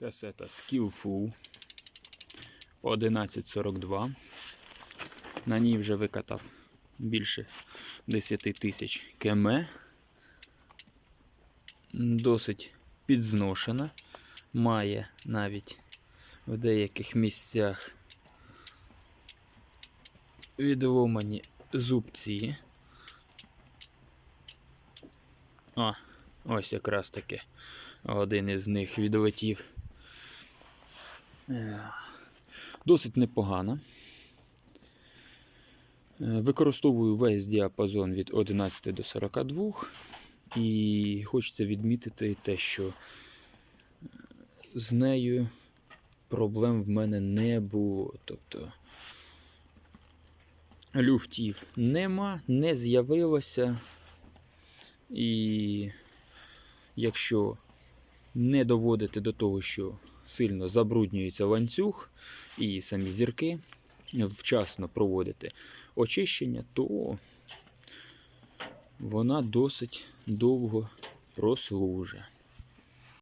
Касета Skillful 1142. На ній вже викатав більше 10 тисяч км. Досить підзношена. Має навіть в деяких місцях відломані зубці. А, ось якраз таки один із них відлетів. Е, Досить непогано. Е, Використовую весь діапазон від 11 до 42. І хочеться відмітити те, що е, з нею проблем в мене не було. Тобто люфтів нема, не з'явилося. І якщо не доводити до того, що сильно забруднюється ланцюг і самі зірки, вчасно проводити очищення, то вона досить довго прослужить.